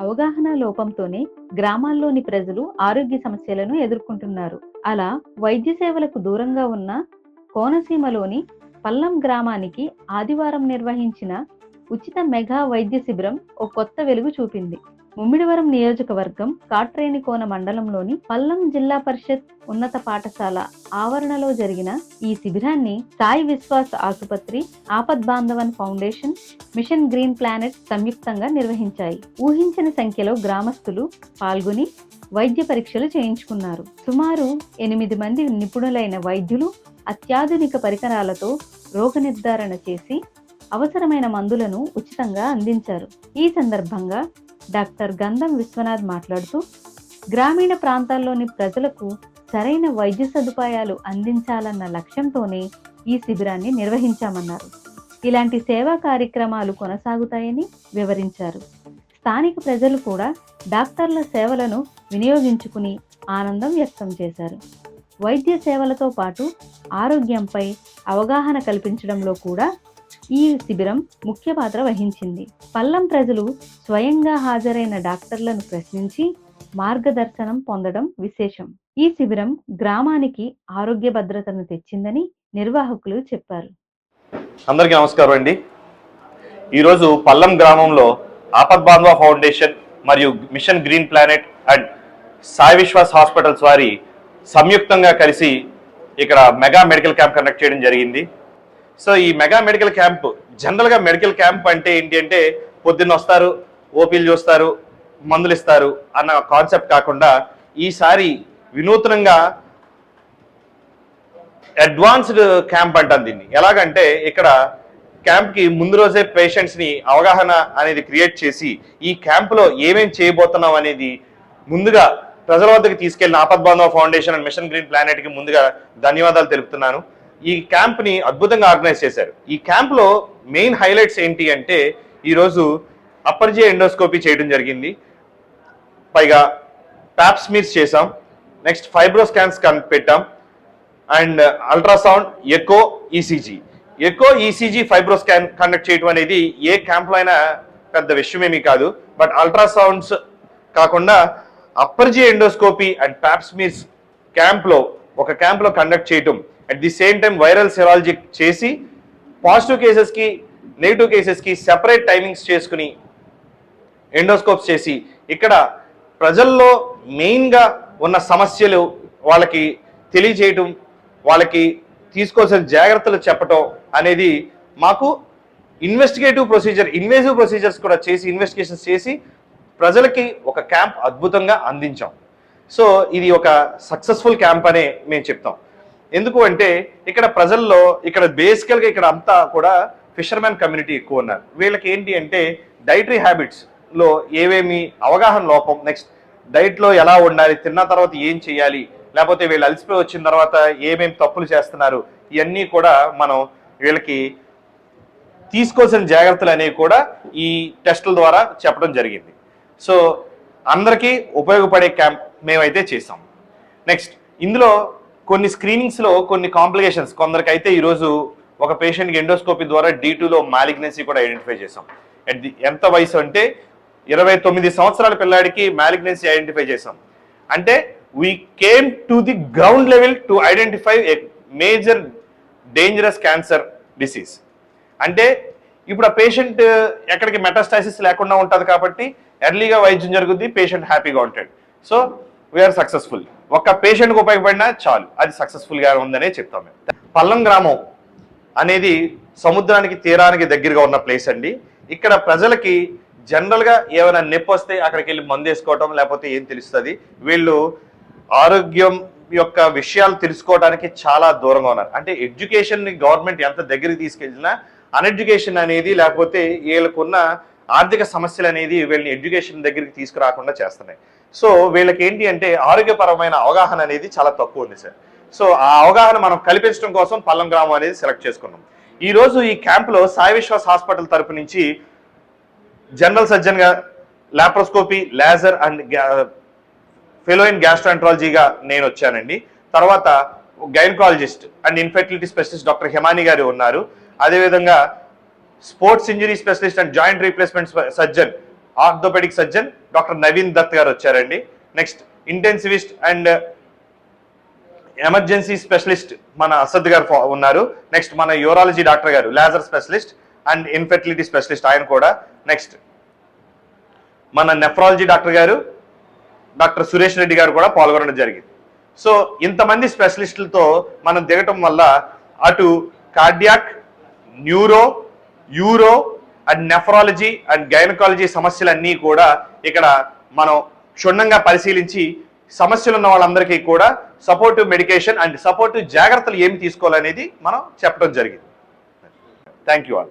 అవగాహన లోపంతోనే గ్రామాల్లోని ప్రజలు ఆరోగ్య సమస్యలను ఎదుర్కొంటున్నారు. అలా వైద్య సేవలకు దూరంగా ఉన్న కోనసీమలోని పల్లం గ్రామానికి ఆదివారం నిర్వహించిన ఉచిత మెగా వైద్య శిబిరం ఓ కొత్త వెలుగు చూపింది. ముమ్మిడివరం నియోజకవర్గం కాట్రేనికోన మండలంలోని పల్లం జిల్లా పరిషత్ ఉన్నత పాఠశాల ఆవరణలో జరిగిన ఈ శిబిరాన్ని సాయి విశ్వాస్ ఆసుపత్రి Apad Bandhavan foundation mission green planet సంయుక్తంగా నిర్వహించాయి. ఊహించిన సంఖ్యలో గ్రామస్తులు పాల్గొని వైద్య పరీక్షలు చేయించుకున్నారు. సుమారు ఎనిమిది మంది నిపుణులైన వైద్యులు అత్యాధునిక పరికరాలతో రోగ నిర్ధారణ చేసి అవసరమైన మందులను ఉచితంగా అందించారు. ఈ సందర్భంగా డాక్టర్ గంధం విశ్వనాథ్ మాట్లాడుతూ గ్రామీణ ప్రాంతాల్లోని ప్రజలకు సరైన వైద్య సదుపాయాలు అందించాలన్న లక్ష్యంతోనే ఈ శిబిరాన్ని నిర్వహించామన్నారు. ఇలాంటి సేవా కార్యక్రమాలు కొనసాగుతాయని వివరించారు. స్థానిక ప్రజలు కూడా డాక్టర్ల సేవలను వినియోగించుకుని ఆనందం వ్యక్తం చేశారు. వైద్య సేవలతో పాటు ఆరోగ్యంపై అవగాహన కల్పించడంలో కూడా ఈ శిబిరం ముఖ్య పాత్ర వహించింది. పల్లం ప్రజలు స్వయంగా హాజరైన డాక్టర్లను ప్రశ్నించి మార్గదర్శనం పొందడం విశేషం. ఈ శిబిరం గ్రామానికి ఆరోగ్య భద్రతను తెచ్చిందని నిర్వాహకులు చెప్పారు. అందరికీ నమస్కారం అండి. ఈరోజు పల్లం గ్రామంలో ఆపద్బాంధవ ఫౌండేషన్ మరియు mission green planet and Sai Vishwas hospitals వారి సంయుక్తంగా కలిసి ఇక్కడ మెగా మెడికల్ క్యాంప్ కండక్ట్ చేయడం జరిగింది. సో ఈ మెగా మెడికల్ క్యాంప్ జనరల్గా మెడికల్ క్యాంప్ అంటే ఏంటి అంటే పొద్దున్న వస్తారు ఓపీలు చూస్తారు మందులు ఇస్తారు అన్న కాన్సెప్ట్ కాకుండా ఈసారి వినూత్నంగా అడ్వాన్స్డ్ క్యాంప్ అంటాం దీన్ని. ఎలాగంటే ఇక్కడ క్యాంప్కి ముందు రోజే పేషెంట్స్ని అవగాహన అనేది క్రియేట్ చేసి ఈ క్యాంప్లో ఏమేమి ఏమేం చేయబోతున్నాం అనేది ముందుగా ప్రజల వద్దకు తీసుకెళ్ళిన Apadbandhava foundation and mission green ప్లానెట్కి ముందుగా ధన్యవాదాలు తెలుపుతున్నాను. ఈ క్యాంప్ని అద్భుతంగా ఆర్గనైజ్ చేశారు. ఈ క్యాంప్లో మెయిన్ హైలైట్స్ ఏంటి అంటే ఈరోజు రోజు ఎండోస్కోపీ చేయడం జరిగింది. పైగా ప్యాప్స్మీర్స్ చేసాం నెక్స్ట్ ఫైబ్రో స్కాన్స్ పెట్టాం. And ultrasound echo ECG echo ECG fibro scan conduct చేయడం అనేది ఏ క్యాంప్లో అయినా పెద్ద విషయమేమీ కాదు. బట్ అల్ట్రాసౌండ్స్ కాకుండా అప్పర్జీ ఎండోస్కోపీ అండ్ ప్యాప్స్మీర్స్ క్యాంప్లో ఒక క్యాంప్లో కండక్ట్ చేయటం at the same time viral serology చేసి పాజిటివ్ కేసెస్కి నెగిటివ్ కేసెస్కి సెపరేట్ టైమింగ్స్ చేసుకుని ఎండోస్కోప్స్ చేసి ఇక్కడ ప్రజల్లో మెయిన్గా ఉన్న సమస్యలు వాళ్ళకి తెలియజేయటం వాళ్ళకి తీసుకోవాల్సిన జాగ్రత్తలు చెప్పటం అనేది మాకు ఇన్వెస్టిగేటివ్ ప్రొసీజర్ ఇన్వేజివ్ ప్రొసీజర్స్ కూడా చేసి ఇన్వెస్టిగేషన్స్ చేసి ప్రజలకి ఒక క్యాంప్ అద్భుతంగా అందించాం. సో ఇది ఒక సక్సెస్ఫుల్ క్యాంప్ అనే మేము చెప్తాం. ఎందుకు అంటే ఇక్కడ ప్రజల్లో ఇక్కడ బేసికల్గా ఇక్కడ అంతా కూడా ఫిషర్మెన్ కమ్యూనిటీ ఎక్కువ ఉన్నారు. వీళ్ళకి ఏంటి అంటే డైటరీ హ్యాబిట్స్లో ఏవేమి అవగాహన లోపం నెక్స్ట్ డైట్లో ఎలా ఉండాలి తిన్న తర్వాత ఏం చేయాలి లేకపోతే వీళ్ళు అలసిపోయి వచ్చిన తర్వాత ఏమేమి తప్పులు చేస్తున్నారు ఇవన్నీ కూడా మనం వీళ్ళకి తీసుకోవాల్సిన జాగ్రత్తలు అనేవి కూడా ఈ టెస్టుల ద్వారా చెప్పడం జరిగింది. సో అందరికీ ఉపయోగపడే క్యాంప్ మేమైతే చేసాం. నెక్స్ట్ ఇందులో కొన్ని స్క్రీనింగ్స్లో కొన్ని కాంప్లికేషన్స్ కొందరికైతే ఈరోజు ఒక పేషెంట్కి ఎండోస్కోపీ ద్వారా డి టూలో మ్యాలిగ్నెన్సీ కూడా ఐడెంటిఫై చేసాం అట్ ది ఎంత వయసు అంటే ఇరవై తొమ్మిది సంవత్సరాల పిల్లాడికి మ్యాలిగ్నెన్సీ ఐడెంటిఫై చేసాం అంటే we came to the ground level to identify a major dangerous cancer disease అంటే ఇప్పుడు ఆ పేషెంట్ ఎక్కడికి మెటాస్టాసిస్ లేకుండా ఉంటుంది కాబట్టి ఎర్లీగా వైద్యం జరుగుద్ది పేషెంట్ హ్యాపీగా ఉంటాడు. సో వీఆర్ సక్సెస్ఫుల్ ఒక్క పేషెంట్కి ఉపయోగపడినా చాలు. అది సక్సెస్ఫుల్గా ఉందనే చెప్తాం మేము. పల్లం గ్రామం అనేది సముద్రానికి తీరానికి దగ్గరగా ఉన్న ప్లేస్ అండి. ఇక్కడ ప్రజలకి జనరల్గా ఏమైనా నొప్పి వస్తే అక్కడికి వెళ్ళి మందు వేసుకోవటం లేకపోతే ఏం తెలుస్తుంది? వీళ్ళు ఆరోగ్యం యొక్క విషయాలు తెలుసుకోవడానికి చాలా దూరంగా ఉన్నారు. అంటే ఎడ్యుకేషన్ని గవర్నమెంట్ ఎంత దగ్గరికి తీసుకెళ్ళినా అన్ఎడ్యుకేషన్ అనేది లేకపోతే వీళ్ళకున్న ఆర్థిక సమస్యలు అనేది వీళ్ళని ఎడ్యుకేషన్ దగ్గరికి తీసుకురాకుండా చేస్తున్నాయి. సో వీళ్ళకి ఏంటి అంటే ఆరోగ్యపరమైన అవగాహన అనేది చాలా తక్కువ ఉంది సార్. సో ఆ అవగాహన మనం కల్పించడం కోసం పల్లం గ్రామం అనేది సెలెక్ట్ చేసుకున్నాం. ఈ రోజు ఈ క్యాంప్లో సాయి విశ్వాస్ హాస్పిటల్ తరపు నుంచి general సర్జన్గా laparoscopy laser and fellow in గ్యాస్ట్రాంట్రాలజీగా నేను వచ్చానండి. తర్వాత gynaecologist and infertility specialist doctor Himani గారు ఉన్నారు. అదేవిధంగా sports injury specialist and joint replacement surgeon orthopaedic surgeon doctor Naveen Dutt గారు వచ్చారండి. Next intensivist and emergency specialist మన అసద్ గారు ఫా- ఉన్నారు. నెక్స్ట్ మన యూరాలజీ డాక్టర్ గారు laser specialist and infertility specialist ఆయన కూడా. నెక్స్ట్ మన నెఫ్రాలజీ డాక్టర్ గారు డాక్టర్ సురేష్ రెడ్డి గారు కూడా పాల్గొనడం జరిగింది. సో ఇంతమంది స్పెషలిస్టులతో మనం దిగటం వల్ల అటు cardiac neuro uro and nephrology and gynaecology సమస్యలన్నీ కూడా ఇక్కడ మనం క్షుణ్ణంగా పరిశీలించి సమస్యలు ఉన్న వాళ్ళందరికీ కూడా సపోర్టివ్ మెడికేషన్ అండ్ సపోర్టివ్ జాగ్రత్తలు ఏమి తీసుకోవాలనేది మనం చెప్పడం జరిగింది. Thank you all